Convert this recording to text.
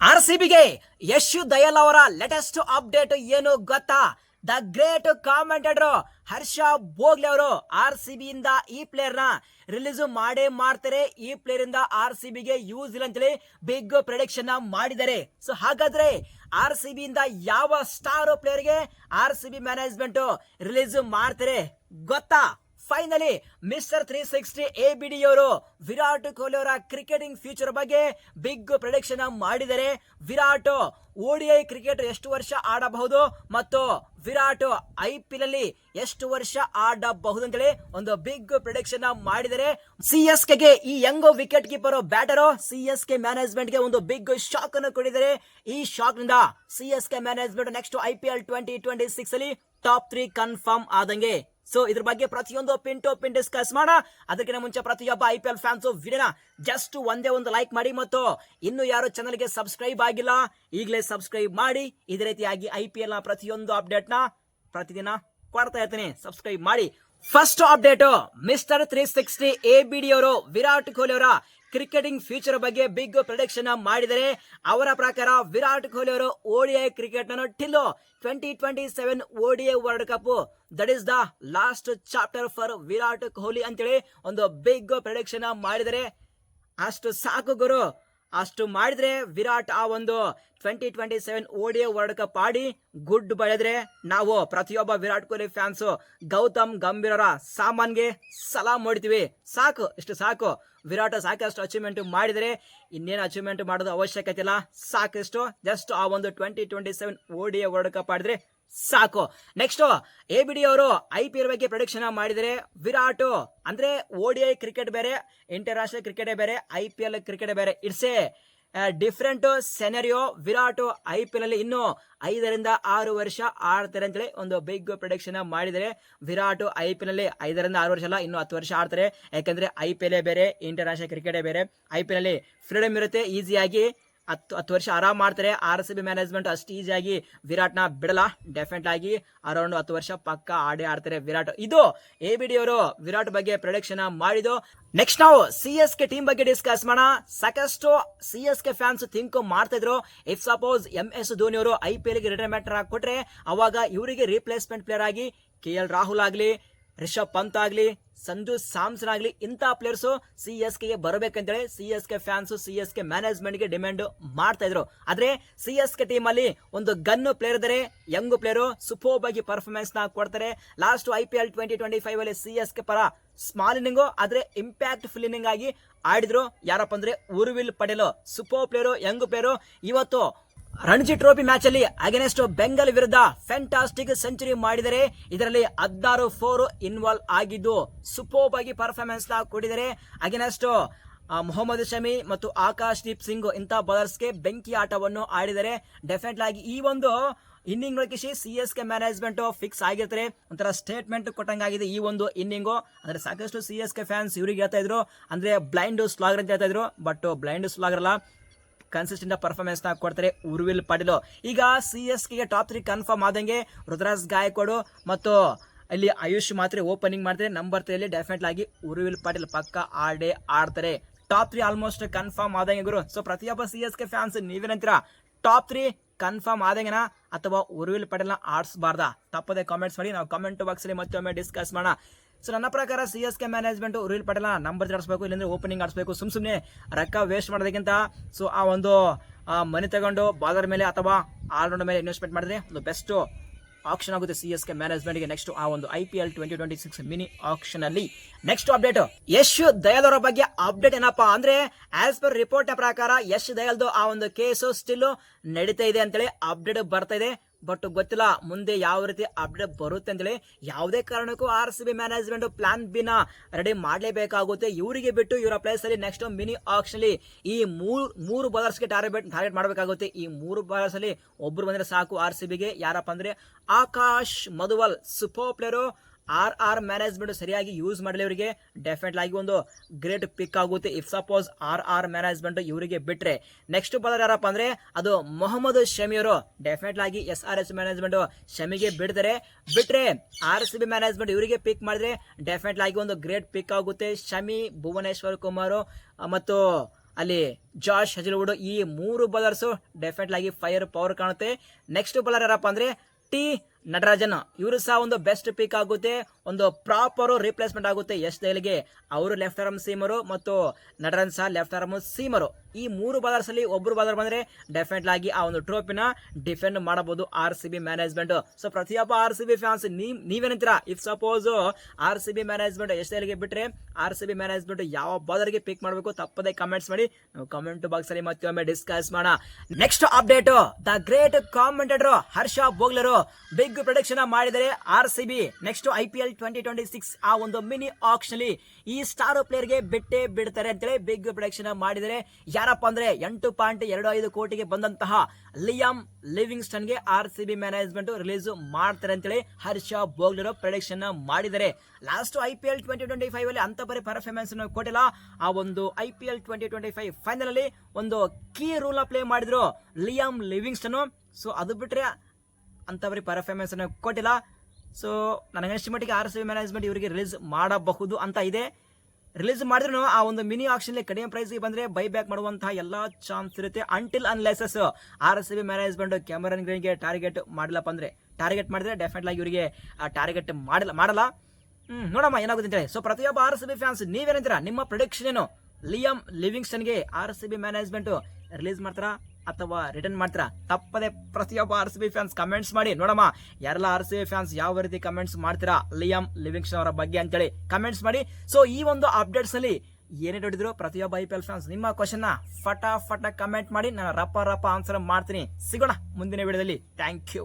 R C ಬಿಗೆ ಯಶ್ ದಯಲ್ ಅವರ latest update ಏನು ಗೊತ್ತಾ? The great commentator Harsha Bhogle ಅವರು ಆರ್ ಸಿ ಬಿ ಇಂದ ಈ ಪ್ಲೇಯರ್ನ ರಿಲೀಸ್ ಮಾಡೇ ಮಾಡ್ತಾರೆ. ಈ ಪ್ಲೇಯರ್ ಇಂದ ಆರ್ ಸಿ ಬಿಗೆ ಯೂಸ್ ಇಲ್ಲ ಅಂತೇಳಿ ಬಿಗ್ ಪ್ರೊಡಿಕ್ಷನ್ ಮಾಡಿದ್ದಾರೆ. ಸೊ ಹಾಗಾದ್ರೆ ಆರ್ ಸಿ ಬಿ ಇಂದ ಯಾವ star ಪ್ಲೇಯರ್ಗೆ R C B management release ಮಾಡ್ತಾರೆ ಗೊತ್ತಾ? Finally mister three sixty A B D ಅವರು ವಿರಾಟ್ ಕೊಹ್ಲಿ ಅವರ ಕ್ರಿಕೆಟಿಂಗ್ ಫ್ಯೂಚರ್ ಬಗ್ಗೆ ಬಿಗ್ ಪ್ರೊಡಿಕ್ಷನ್ ಮಾಡಿದರೆ ವಿರಾಟ್ ಓಡಿಐ ಕ್ರಿಕೆಟ್ ಎಷ್ಟು ವರ್ಷ ಆಡಬಹುದು ಮತ್ತು ವಿರಾಟ್ ಐ ಅಲ್ಲಿ ಎಷ್ಟು ವರ್ಷ ಆಡಬಹುದು ಅಂತೇಳಿ ಒಂದು ಬಿಗ್ ಪ್ರೊಡಿಕ್ಷನ್ ಮಾಡಿದರೆ ಸಿ ಎಸ್ ಕೆಗೆ ಈ young wicket keeper batter C S K ಮ್ಯಾನೇಜ್ಮೆಂಟ್ಗೆ ಒಂದು ಬಿಗ್ ಶಾಕ್ ಅನ್ನು ಕೊಟ್ಟಿದ್ದಾರೆ. ಈ ಶಾಕ್ನಿಂದ C S K management next I P twenty twenty six ಅಲ್ಲಿ ಟಾಪ್ ತ್ರೀ ಕನ್ಫರ್ಮ್ ಆದಂಗೆ. ಸೊ ಇದ್ರ ಬಗ್ಗೆ ಪ್ರತಿಯೊಂದು ಪಿನ್ ಟು ಪಿನ್ ಡಿಸ್ಕಸ್ ಮಾಡೋಣ. ಅದಕ್ಕಿಂತ ಮುಂಚೆ ಪ್ರತಿಯೊಬ್ಬ ಐ ಪಿ ಎಲ್ ಫ್ಯಾನ್ಸ್ ವಿಡಿಯೋನ ಜಸ್ಟ್ ಒಂದೇ ಒಂದು ಲೈಕ್ ಮಾಡಿ ಮತ್ತು ಇನ್ನು ಯಾರು ಚಾನಲ್ಗೆ ಸಬ್ಸ್ಕ್ರೈಬ್ ಆಗಿಲ್ಲ, ಈಗಲೇ ಸಬ್ಸ್ಕ್ರೈಬ್ ಮಾಡಿ. ಇದೇ ರೀತಿಯಾಗಿ ಐ ಪಿ ಎಲ್ನ ಪ್ರತಿಯೊಂದು ಅಪ್ಡೇಟ್ನ ಪ್ರತಿದಿನ ಕೊಡ್ತಾ ಇರ್ತೀನಿ. ಸಬ್ಸ್ಕ್ರೈಬ್ ಮಾಡಿ. First update mister three sixty A B D ಅವರು ವಿರಾಟ್ ಕೊಹ್ಲಿ ಅವರ ಕ್ರಿಕೆಟಿಂಗ್ ಫ್ಯೂಚರ್ ಬಗ್ಗೆ ಬಿಗ್ ಪ್ರೊಡಕ್ಷನ್ ಮಾಡಿದರೆ ಅವರ ಪ್ರಕಾರ ವಿರಾಟ್ ಕೊಹ್ಲಿ ಅವರು ಓಡಿಐ ಕ್ರಿಕೆಟ್ ನನ್ನು till twenty twenty seven ODI world cup that is the last chapter for Virat Kohli ಅಂತೇಳಿ ಒಂದು ಬಿಗ್ ಪ್ರೊಡಕ್ಷನ್ ಮಾಡಿದರೆ ಅಷ್ಟು ಸಾಕು ಗುರು. ಅಷ್ಟು ಮಾಡಿದ್ರೆ ವಿರಾಟ್ ಆ ಒಂದು twenty twenty seven ODI world cup ಆಡಿ ಗುಡ್ ಬೆಳೆದ್ರೆ ನಾವು ಪ್ರತಿಯೊಬ್ಬ ವಿರಾಟ್ ಕೊಹ್ಲಿ ಫ್ಯಾನ್ಸ್ ಗೌತಮ್ ಗಂಭೀರರ ಸಾಮಾನ್ಗೆ ಸಲಾಮ್ ಮಾಡ್ತೀವಿ. ಸಾಕು, ಇಷ್ಟು ಸಾಕು. ವಿರಾಟ್ ಸಾಕಷ್ಟು ಅಚೀವ್ಮೆಂಟ್ ಮಾಡಿದರೆ ಇನ್ನೇನು ಅಚೀವ್ಮೆಂಟ್ ಮಾಡೋದು ಅವಶ್ಯಕತೆ ಇಲ್ಲ. ಸಾಕಷ್ಟು ಜಸ್ಟ್ ಆ ಒಂದು twenty twenty seven ODI world cup ಆಡಿದ್ರೆ ಸಾಕು. ನೆಕ್ಸ್ಟ್ ಎ ಬಿ ಡಿ ಅವರು ಐ ಪಿ ಎಲ್ ಬಗ್ಗೆ ಪ್ರೊಡಿಕ್ಷನ್ ಮಾಡಿದರೆ ವಿರಾಟ್, ಅಂದ್ರೆ ಓಡಿಐ ಕ್ರಿಕೆಟ್ ಬೇರೆ ಇಂಟರ್ನ್ಯಾಷನಲ್ ಕ್ರಿಕೆಟ್ ಬೇರೆ ಐ ಪಿ ಎಲ್ ಕ್ರಿಕೆಟ್ ಬೇರೆ. It's a different scenario Virat I P L ಅಲ್ಲಿ ಇನ್ನು ಐದರಿಂದ ಆರು ವರ್ಷ ಆಡ್ತಾರೆ ಅಂತೇಳಿ ಒಂದು ಬಿಗ್ ಪ್ರೊಡಿಕ್ಷನ್ ಮಾಡಿದರೆ ವಿರಾಟ್ ಐ ಪಿ ಎಲ್ ಅಲ್ಲಿ ಐದರಿಂದ ಆರು ವರ್ಷ ಅಲ್ಲ, ಇನ್ನು ಹತ್ತು ವರ್ಷ ಆಡ್ತಾರೆ. ಯಾಕಂದ್ರೆ ಐ ಪಿ ಎಲ್ ಬೇರೆ ಇಂಟರ್ನ್ಯಾಷನಲ್ ಕ್ರಿಕೆಟೇ ಬೇರೆ. ಐ ಪಿ ಎಲ್ ಅಲ್ಲಿ ಫ್ರೀಡಮ್ ಇರುತ್ತೆ ಈಸಿಯಾಗಿ ಹತ್ತು ಹತ್ತು ವರ್ಷ ಆರಾಮ್ ಮಾಡ್ತಾರೆ. ಆರ್ ಸಿ ಬಿ ಮ್ಯಾನೇಜ್ಮೆಂಟ್ ಅಷ್ಟು ಈಸಿಯಾಗಿ ವಿರಾಟ್ನ ಬಿಡಲ್ಲ. ಡೆಫಿನೆಟ್ ಆಗಿ ಅರೌಂಡ್ ಹತ್ತು ವರ್ಷ ಪಕ್ಕ ಆಡಿ ಆಡ್ತಾರೆ ವಿರಾಟ್. ಇದು ಎ ಬಿ ಡಿ ಅವರು ವಿರಾಟ್ ಬಗ್ಗೆ ಪ್ರೊಡಕ್ಷನ್ ಮಾಡಿದ್ದು. ನೆಕ್ಸ್ಟ್ ನಾವು ಸಿ ಎಸ್ ಕೆ ಟೀಮ್ ಬಗ್ಗೆ ಡಿಸ್ಕಸ್ ಮಾಡೋಣ. ಸಾಕಷ್ಟು C S K fans think ಮಾಡ್ತಾ ಇದ್ರು. If suppose M S Dhoni ಅವರು ಐ ಪಿ ಎಲ್ಗೆ ರಿಟೈರ್ಮೆಂಟ್ ಕೊಟ್ರೆ, ಅವಾಗ ಇವರಿಗೆ ರೀಪ್ಲೇಸ್ಮೆಂಟ್ ಪ್ಲೇಯರ್ ಆಗಿ ಕೆ ಎಲ್ ರಾಹುಲ್ ಆಗಲಿ ರಿಷಬ್ ಪಂತ್ ಆಗಲಿ, ಸಂಜು ಸ್ಯಾಮ್ಸನ್ ಆಗಲಿ, ಇಂಥ ಪ್ಲೇಯರ್ಸು ಸಿ ಎಸ್ ಕೆಗೆ ಬರಬೇಕಂತೇಳಿ C S K fans C S K ಮ್ಯಾನೇಜ್ಮೆಂಟ್ಗೆ demand ಮಾಡ್ತಾ ಇದ್ರು. ಆದ್ರೆ ಸಿ ಎಸ್ ಕೆ ಟೀಮ್ ಅಲ್ಲಿ ಒಂದು ಗನ್ನು ಪ್ಲೇಯರ್ ಇದ್ದಾರೆ ಯಂಗ್ ಪ್ಲೇಯರು ಸೂಪರ್ಬ್ ಆಗಿ ಪರ್ಫಾರ್ಮೆನ್ಸ್ನ ಕೊಡ್ತಾರೆ. Last I P L twenty twenty five ಅಲ್ಲಿ ಸಿ ಎಸ್ ಕೆ ಪರ ಸ್ಮಾಲ್ ಇನ್ನಿಂಗ್ ಆದ್ರೆ ಇಂಪ್ಯಾಕ್ಟ್ ಫುಲ್ ಇನ್ನಿಂಗ್ ಆಗಿ ಆಡಿದ್ರು. ಯಾರಪ್ಪ ಅಂದರೆ Urvil Patel ಸುಪೋ player young player ಇವತ್ತು ರಣಜಿ ಟ್ರೋಫಿ ಮ್ಯಾಚ್ ಅಲ್ಲಿ ಅಗೇನೆಸ್ಟ್ ಬೆಂಗಲ್ ವಿರುದ್ಧ ಫ್ಯಾಂಟಾಸ್ಟಿಕ್ ಸೆಂಚುರಿ ಮಾಡಿದರೆ ಇದರಲ್ಲಿ ಹದಿನಾರು ಫೋರ್ ಇನ್ವಾಲ್ವ್ ಆಗಿದ್ದು ಸೂಪರ್ಬ್ ಆಗಿ ಪರ್ಫಾರ್ಮೆನ್ಸ್ನ ಕೊಡಿದರೆ ಅಗೇನೆಸ್ಟ್ ಮೊಹಮ್ಮದ್ ಶಮಿ ಮತ್ತು ಆಕಾಶ್ ದೀಪ್ ಸಿಂಗ್ ಇಂಥ ಬೌಲರ್ಸ್ಗೆ ಬೆಂಕಿ ಆಟವನ್ನು ಆಡಿದರೆ ಡೆಫಿನೆಟ್ ಆಗಿ ಈ ಒಂದು inning ಕಿಶಿ C S K management fix ಆಗಿರ್ತಾರೆ. ಒಂಥರ ಸ್ಟೇಟ್ಮೆಂಟ್ ಕೊಟ್ಟಂಗಾಗಿದೆ ಈ ಒಂದು ಇನ್ನಿಂಗು ಅಂದ್ರೆ ಸಾಕಷ್ಟು ಸಿ ಎಸ್ ಕೆ ಫ್ಯಾನ್ಸ್ ಇವ್ರಿಗೆ ಹೇಳ್ತಾ ಇದ್ರು. ಅಂದ್ರೆ ಬ್ಲೈಂಡ್ ಸ್ಲಾಗರ್ ಅಂತ ಹೇಳ್ತಾ ಇದ್ರು. ಬಟ್ ಬ್ಲೈಂಡ್ ಸ್ಲಾಗರ್ ಅಲ್ಲ. ಕನ್ಸಿಸ್ಟೆಂಟ್ ಪರ್ಫಾರ್ಮೆನ್ಸ್ನ ಕೊಡ್ತಾರೆ ಉರ್ವಿಲ್ ಪಾಟೀಲ್. ಈಗ ಸಿ ಎಸ್ ಕೆಗೆ ಟಾಪ್ ತ್ರೀ ಕನ್ಫರ್ಮ್ ಆದಂಗೆ ರುದ್ರಾಜ್ ಗಾಯಕ್ವಾಡು ಮತ್ತು ಅಲ್ಲಿ ಆಯುಷ್ ಮಾತ್ರ ಓಪನಿಂಗ್ ಮಾಡ್ತಾರೆ. ನಂಬರ್ ತ್ರೀ ಅಲ್ಲಿ ಡೆಫಿನೆಟ್ ಆಗಿ ಉರ್ವಿಲ್ ಪಾಟೀಲ್ ಪಕ್ಕ ಆಡೇ ಆಡ್ತಾರೆ. ಟಾಪ್ ತ್ರೀ ಆಲ್ಮೋಸ್ಟ್ ಕನ್ಫರ್ಮ್ ಆದಂಗೆ ಗುರು. ಸೊ ಪ್ರತಿಯೊಬ್ಬ ಸಿ ಎಸ್ ಕೆ ಫ್ಯಾನ್ಸ್ ನೀವೇನಂತೀರಾ ಟಾಪ್ ತ್ರೀ ಕನ್ಫರ್ಮ್ ಆದಂಗೆನಾ ಅಥವಾ ಉರ್ವಿಲ್ ಪಟೇಲ್ನ ಆಡಿಸಬಾರ್ದಾ? ತಪ್ಪದೆ ಕಾಮೆಂಟ್ಸ್ ಮಾಡಿ. ನಾವು ಕಾಮೆಂಟ್ ಬಾಕ್ಸಲ್ಲಿ ಮತ್ತೊಮ್ಮೆ ಡಿಸ್ಕಸ್ ಮಾಡೋಣ. ಸೊ ನನ್ನ ಪ್ರಕಾರ C S K management Urvil Patel number ಆಡಿಸ್ಬೇಕು ಇಲ್ಲಾಂದ್ರೆ ಓಪನಿಂಗ್ ಆಡಿಸ್ಬೇಕು. ಸುಮ್ ಸುಮ್ಮನೆ ರೊಕ್ಕ ವೇಸ್ಟ್ ಮಾಡೋದಕ್ಕಿಂತ ಸೊ ಆ ಒಂದು ಮನಿ ತಗೊಂಡು ಬಾಲರ್ ಮೇಲೆ ಅಥವಾ ಆಲ್ರೌಂಡರ್ ಮೇಲೆ ಇನ್ವೆಸ್ಟ್ಮೆಂಟ್ ಮಾಡಿದ್ರೆ ಒಂದು ಬೆಸ್ಟ್ ಆಪ್ಷನ್ ಆಗುತ್ತೆ ಸಿ ಎಸ್ ಕೆ ಮ್ಯಾನೇಜ್ಮೆಂಟ್ಗೆ ನೆಕ್ಸ್ಟ್ ಆ ಒಂದು I P L twenty twenty six mini option ಅಲ್ಲಿ. ನೆಕ್ಸ್ಟ್ ಅಪ್ಡೇಟ್ ಯಶ್ ದಯಾಲ್ ಅವರ ಬಗ್ಗೆ ಅಪ್ಡೇಟ್ ಏನಪ್ಪಾ ಅಂದ್ರೆ ಆಸ್ ಪರ್ ರಿಪೋರ್ಟ್ ಪ್ರಕಾರ ಯಶ್ ದಯಾಲ್ದು ಆ ಒಂದು ಕೇಸು ಸ್ಟಿಲ್ ನಡೀತಾ ಇದೆ ಅಂತೇಳಿ ಅಪ್ಡೇಟ್ ಬರ್ತಾ ಇದೆ. ಬಟ್ ಗೊತ್ತಿಲ್ಲ, ಮುಂದೆ ಯಾವ ರೀತಿ ಅಪ್ಡೇಟ್ ಬರುತ್ತೆ ಅಂತೇಳಿ ಯಾವುದೇ ಕಾರಣಕ್ಕೂ R C B management plan ಬಿನ ready ಮಾಡಲೇಬೇಕಾಗುತ್ತೆ. ಇವರಿಗೆ ಬಿಟ್ಟು ಇವರ ಪ್ಲೇಸ್ ಅಲ್ಲಿ ನೆಕ್ಸ್ಟ್ ಮಿನಿ ಆಕ್ಷನ್ ಈ ಮೂರು ಮೂರು ಬಾಲರ್ಸ್ಗೆ ಟಾರ್ಗೆಟ್ ಟಾರ್ಗೆಟ್ ಮಾಡಬೇಕಾಗುತ್ತೆ. ಈ ಮೂರು ಬಾಲರ್ಸ್ ಅಲ್ಲಿ ಒಬ್ರು ಬಂದ್ರೆ ಸಾಕು ಆರ್ ಸಿ ಬಿಗೆ ಯಾರಪ್ಪ ಅಂದ್ರೆ Akash Madhwal super player R R management ಸರಿಯಾಗಿ ಯೂಸ್ ಮಾಡಲಿ ಇವರಿಗೆ ಡೆಫಿನೆಟ್ ಆಗಿ ಒಂದು ಗ್ರೇಟ್ ಪಿಕ್ ಆಗುತ್ತೆ. If suppose R R management ಇವರಿಗೆ ಬಿಟ್ಟರೆ ನೆಕ್ಸ್ಟ್ ಬಾಲರ್ ಯಾರಪ್ಪ ಅಂದ್ರೆ, ಅದು ಮೊಹಮ್ಮದ್ ಶಮಿಯವರು ಡೆಫಿನೆಟ್ ಆಗಿ ಎಸ್ ಆರ್ ಎಸ್ ಮ್ಯಾನೇಜ್ಮೆಂಟ್ ಶಮಿಗೆ ಬಿಡ್ತಾರೆ. ಬಿಟ್ರೆ ಆರ್ ಎಸ್ ಬಿ ಮ್ಯಾನೇಜ್ಮೆಂಟ್ ಇವರಿಗೆ ಪಿಕ್ ಮಾಡಿದ್ರೆ ಡೆಫಿನೆಟ್ ಆಗಿ ಒಂದು ಗ್ರೇಟ್ ಪಿಕ್ ಆಗುತ್ತೆ. ಶಮಿ, ಭುವನೇಶ್ವರ್ ಕುಮಾರ್ ಮತ್ತು ಅಲ್ಲಿ ಜಾಶ್ ಹಜಲ್ವುಡ್ ಈ ಮೂರು ಬೌಲರ್ಸು ಡೆಫಿನೆಟ್ ಆಗಿ ಫೈರ್ ಪವರ್ ಕಾಣುತ್ತೆ. ನೆಕ್ಸ್ಟ್ ಬಾಲರ್ ಯಾರಪ್ಪ ಅಂದ್ರೆ ಟಿ ನಟರಾಜನ್, ಇವರು ಸಹ ಒಂದು ಬೆಸ್ಟ್ ಪಿಕ್ ಆಗುತ್ತೆ, ಒಂದು ಪ್ರಾಪರ್ ರಿಪ್ಲೇಸ್ಮೆಂಟ್ ಆಗುತ್ತೆ ಯಶ್ ದೈಲ್ಗೆ ಅವರು ಲೆಫ್ಟ್ ಆರ್ಮ್ ಸೀಮರು ಮತ್ತು ನಟರಾಜನ್ ಸಹ ಲೆಫ್ಟ್ ಆರ್ಮ್ ಸೀಮರು ಈ ಮೂರು ಬಾಲರ್ಸ್ ಅಲ್ಲಿ ಒಬ್ಬರು ಬಾಲರ್ ಬಂದ್ರೆ ಡೆಫಿನೆಟ್ ಆಗಿ ಆ ಒಂದು ಟ್ರೋಫಿನ ಡಿಫೆಂಡ್ ಮಾಡಬಹುದು R C B management so ಪ್ರತಿಯೊಬ್ಬ R C B fans ನೀವೇನಂತೀರ if suppose R C B management ಎಸ್ಗೆ ಬಿಟ್ರೆ ಆರ್ ಸಿ ಬಿ ಮ್ಯಾನೇಜ್ಮೆಂಟ್ ಯಾವ ಬಾಲರ್ಗೆ ಪಿಕ್ ಮಾಡಬೇಕು ತಪ್ಪದೆ ಕಮೆಂಟ್ಸ್ ಮಾಡಿ. ನಾವು ಕಮೆಂಟ್ ಬಾಕ್ಸ್ ಅಲ್ಲಿ ಮತ್ತೊಮ್ಮೆ ಡಿಸ್ಕಸ್ ಮಾಡೋಣ. Next update the great commentator Harsha ಬೋಗ್ಲರು big production ಮಾಡಿದರೆ R C B next I P L twenty twenty six ಆ ಒಂದು ಮಿನಿ ಆಕ್ಷನ್ ಈ ಸ್ಟಾರ್ ಪ್ಲೇಯರ್ಗೆ ಬಿಟ್ಟೆ ಬಿಡ್ತಾರೆ ಅಂತೇಳಿ ಬಿಗ್ ಪ್ರೊಡಕ್ಷನ್ ಮಾಡಿದರೆ ಯಾರಪ್ಪ ಅಂದ್ರೆ ಎಂಟು ಪಾಯಿಂಟ್ ಎರಡು ಐದು ಕೋಟಿಗೆ ಬಂದಂತಹ Liam ಲಿವಿಂಗ್ಸ್ಟನ್ಗೆ R C B management release ಮಾಡ್ತಾರೆ ಅಂತೇಳಿ ಹರ್ಷ ಬೋಗ್ಲರ್ ಪ್ರೊಡಕ್ಷನ್ ಮಾಡಿದರೆ. Last I P L twenty twenty five ಅಲ್ಲಿ ಅಂತ ಬರೀ ಪರ್ಫಾರ್ಮೆನ್ಸ್ ಕೊಟ್ಟಿಲ್ಲ. ಆ ಒಂದು I P L twenty twenty five final ಅಲ್ಲಿ ಒಂದು ಕೀ ರೂಲ್ ಪ್ಲೇ ಮಾಡಿದ್ರು ಲಿಯಾಮ್ ಲಿವಿಂಗ್ಸ್ಟನ್ ಸೊ ಅದು ಬಿಟ್ರೆ ಪರ್ಫಾರ್ಮೆನ್ಸ್ ಅನ್ನ ಕೊಟ್ಟಿಲ್ಲ ಸೊ ನನಗಷ್ಟು ಮಟ್ಟಿಗೆ ಆರ್ ಸಿ ಬಿ ಮ್ಯಾನೇಜ್ಮೆಂಟ್ ಇವರಿಗೆ ರಿಲೀಸ್ ಮಾಡಬಹುದು ಅಂತ ಇದೆ. ರಿಲೀಸ್ ಮಾಡಿದ್ರು ಆ ಒಂದು ಮಿನಿ ಆಕ್ಷನ್ ಕಡಿಮೆ ಪ್ರೈಸ್ಗೆ ಬಂದ್ರೆ ಬೈ ಬ್ಯಾಕ್ ಮಾಡುವಂತಹ ಎಲ್ಲಾ ಚಾನ್ಸ್ ಇರುತ್ತೆ. Until unless R C B management Cameron ಗ್ರೀನ್ಗೆ target ಮಾಡಲಪ್ಪ ಅಂದ್ರೆ ಟಾರ್ಗೆಟ್ ಮಾಡಿದ್ರೆ ಡೆಫಿನೆಟ್ ಆಗಿ ಇವರಿಗೆ ಟಾರ್ಗೆಟ್ ಮಾಡಲ್ಲ ಮಾಡಲ್ಲ. ಹ್ಮ್, ನೋಡಮ್ಮ ಏನಾಗುತ್ತೆ ಅಂತೇಳಿ. ಸೊ ಪ್ರತಿಯೊಬ್ಬ ಆರ್ ಸಿ ಬಿ ಫ್ಯಾನ್ಸ್ ನೀವೇನಂತೀರಾ? ನಿಮ್ಮ ಪ್ರೊಡಿಕ್ಷನ್ ಏನು? Liam ಲಿವಿಂಗ್ಸನ್ಗೆ R C B management release ಮಾಡ್ತಾರಾ? ಅಥವಾ ರಿಟರ್ನ್ ಮಾಡ್ತೀರಾ? ತಪ್ಪದೆ ಪ್ರತಿಯೊಬ್ಬ R C B fans comments ಮಾಡಿ. ನೋಡಮ್ಮ, ಯಾರೆಲ್ಲ ಆರ್ ಸಿ ಬಿ ಫ್ಯಾನ್ಸ್ ಯಾವ ರೀತಿ ಕಮೆಂಟ್ಸ್ ಮಾಡ್ತೀರಾ? ಲಿಯಮ್ ಲಿವಿಂಗ್ಸ್ಟನ್ ಅವರ ಬಗ್ಗೆ ಅಂತೇಳಿ ಕಮೆಂಟ್ಸ್ ಮಾಡಿ. ಸೊ ಈ ಒಂದು ಅಪ್ಡೇಟ್ಸ್ ಅಲ್ಲಿ ಏನೇ ನೋಡಿದ್ರು ಪ್ರತಿಯೊಬ್ಬ ಐ ಪಿ ಎಲ್ ಫ್ಯಾನ್ಸ್ ನಿಮ್ಮ ಕ್ವಶನ್ ಫಟಾ ಫಟ ಕಮೆಂಟ್ ಮಾಡಿ. ನಾನು ರಪ್ಪ ರಪ್ಪ ಆನ್ಸರ್ ಮಾಡ್ತೀನಿ. ಸಿಗೋಣ ಮುಂದಿನ ವಿಡಿಯೋದಲ್ಲಿ ಥ್ಯಾಂಕ್ ಯು